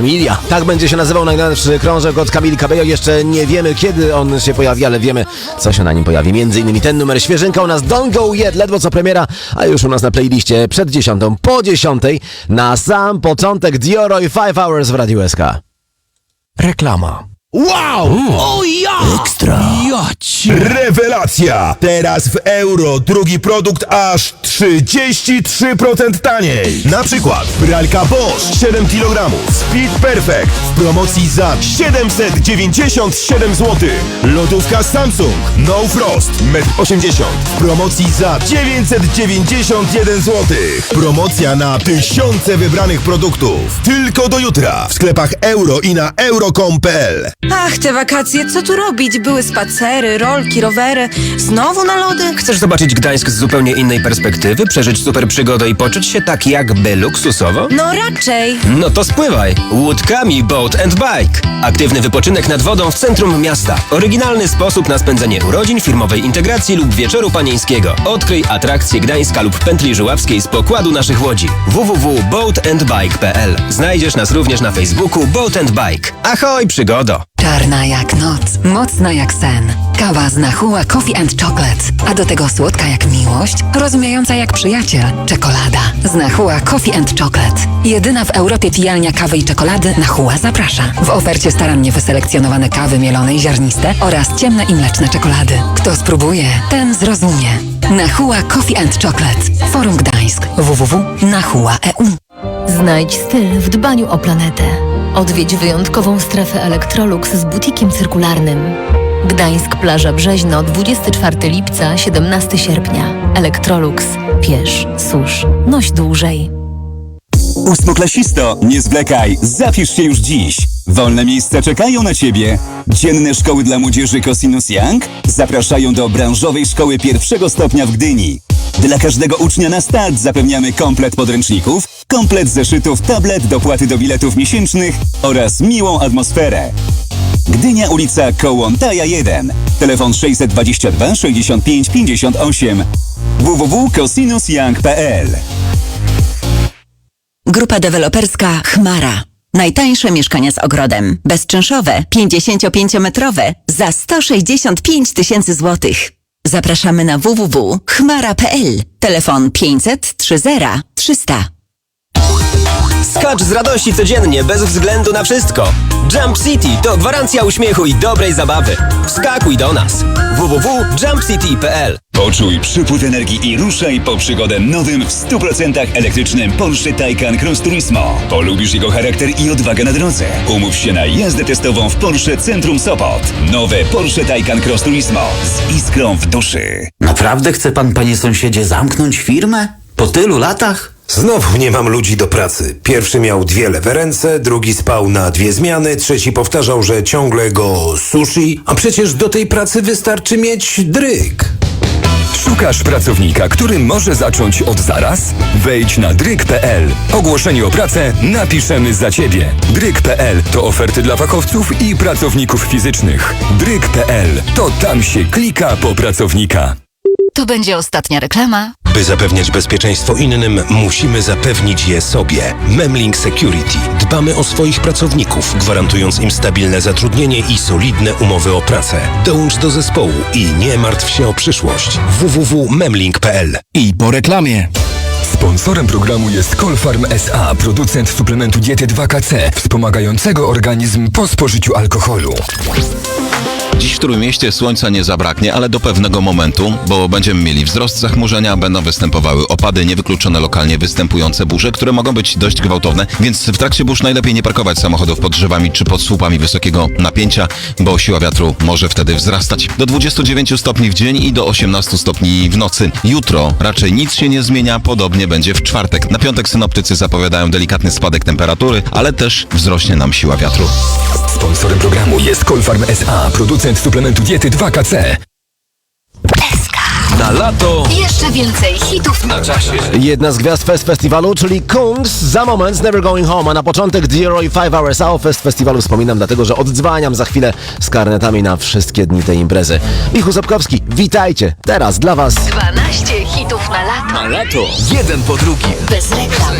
Familia. Tak będzie się nazywał najnowszy krążek od Camili Cabello. Jeszcze nie wiemy, kiedy on się pojawi, ale wiemy, co się na nim pojawi. Między innymi ten numer świeżynka u nas Don't Go Yet, ledwo co premiera, a już u nas na playliście przed dziesiątą, po dziesiątej, na sam początek Dioro i 5 Hours w Radiu SK. Reklama. Wow! O ja! Ekstra. Ja ci... Rewelacja! Teraz w euro drugi produkt aż 33% taniej. Na przykład pralka Bosch 7 kg Speed Perfect w promocji za 797 zł. Lodówka Samsung No Frost 1,80 m w promocji za 991 zł. Promocja na tysiące wybranych produktów. Tylko do jutra w sklepach euro i na euro.com.pl. Ach, te wakacje, co tu robić? Były spacery, rolki, rowery. Znowu na lody? Chcesz zobaczyć Gdańsk z zupełnie innej perspektywy, przeżyć super przygodę i poczuć się tak jakby luksusowo? No raczej. No to spływaj! Łódkami Boat and Bike. Aktywny wypoczynek nad wodą w centrum miasta. Oryginalny sposób na spędzenie urodzin, firmowej integracji lub wieczoru panieńskiego. Odkryj atrakcje Gdańska lub pętli żuławskiej z pokładu naszych łodzi. www.boatandbike.pl Znajdziesz nas również na Facebooku Boat and Bike. Ahoj, przygodo! Czarna jak noc, mocna jak sen. Kawa z Nahua Coffee and Chocolate. A do tego słodka jak miłość, rozumiejąca jak przyjaciel. Czekolada. Z Nahua Coffee and Chocolate. Jedyna w Europie pijalnia kawy i czekolady Nahua zaprasza. W ofercie starannie wyselekcjonowane kawy mielone i ziarniste oraz ciemne i mleczne czekolady. Kto spróbuje, ten zrozumie. Nahua Coffee and Chocolate. Forum Gdańsk. www.nahua.eu Znajdź styl w dbaniu o planetę. Odwiedź wyjątkową strefę Electrolux z butikiem cyrkularnym. Gdańsk, plaża Brzeźno, 24 lipca, 17 sierpnia. Electrolux. Piesz, susz, noś dłużej. Ósmoklasisto, nie zwlekaj, zapisz się już dziś. Wolne miejsca czekają na Ciebie. Dzienne szkoły dla młodzieży Cosinus Young zapraszają do branżowej szkoły pierwszego stopnia w Gdyni. Dla każdego ucznia na start zapewniamy komplet podręczników, komplet zeszytów, tablet, dopłaty do biletów miesięcznych oraz miłą atmosferę. Gdynia, ulica Kołątaja 1. Telefon 622 65 58. www.cosinusyoung.pl Grupa deweloperska Chmara. Najtańsze mieszkania z ogrodem. Bezczynszowe, 55-metrowe za 165 tysięcy złotych. Zapraszamy na www.chmara.pl. Telefon 500 30 300. Skacz z radości codziennie, bez względu na wszystko. Jump City to gwarancja uśmiechu i dobrej zabawy. Wskakuj do nas. www.jumpcity.pl Poczuj przypływ energii i ruszaj po przygodę nowym w 100% elektrycznym Porsche Taycan Cross Turismo. Polubisz jego charakter i odwagę na drodze. Umów się na jazdę testową w Porsche Centrum Sopot. Nowe Porsche Taycan Cross Turismo z iskrą w duszy. Naprawdę chce pan, panie sąsiedzie, zamknąć firmę? Po tylu latach? Znowu nie mam ludzi do pracy. Pierwszy miał dwie lewe ręce, drugi spał na dwie zmiany, trzeci powtarzał, że ciągle go sushi, a przecież do tej pracy wystarczy mieć dryk. Szukasz pracownika, który może zacząć od zaraz? Wejdź na dryk.pl. Ogłoszenie o pracę napiszemy za Ciebie. Dryk.pl to oferty dla fachowców i pracowników fizycznych. Dryk.pl to tam się klika po pracownika. To będzie ostatnia reklama. By zapewniać bezpieczeństwo innym, musimy zapewnić je sobie. Memlink Security. Dbamy o swoich pracowników, gwarantując im stabilne zatrudnienie i solidne umowy o pracę. Dołącz do zespołu i nie martw się o przyszłość. www.memlink.pl I po reklamie. Sponsorem programu jest Colfarm SA, producent suplementu diety 2KC, wspomagającego organizm po spożyciu alkoholu. Dziś w Trójmieście słońca nie zabraknie, ale do pewnego momentu, bo będziemy mieli wzrost zachmurzenia, będą występowały opady, niewykluczone lokalnie występujące burze, które mogą być dość gwałtowne, więc w trakcie burz najlepiej nie parkować samochodów pod drzewami czy pod słupami wysokiego napięcia, bo siła wiatru może wtedy wzrastać. Do 29 stopni w dzień i do 18 stopni w nocy. Jutro raczej nic się nie zmienia, podobnie będzie w czwartek. Na piątek synoptycy zapowiadają delikatny spadek temperatury, ale też wzrośnie nam siła wiatru. Sponsorem programu jest Colfarm SA, producent suplementu diety 2KC. Na lato Jeszcze więcej hitów na czasie. Jedna z gwiazd Fest Festiwalu, czyli Kungs, za moment z Never Going Home, a na początek Dioro i 5 Hours Out Fest Festiwalu wspominam, dlatego że oddzwaniam za chwilę z karnetami na wszystkie dni tej imprezy. Michu Sapkowski, witajcie, teraz dla Was 12 hitów na lato. na lato. Jeden po drugim. Bez reklam.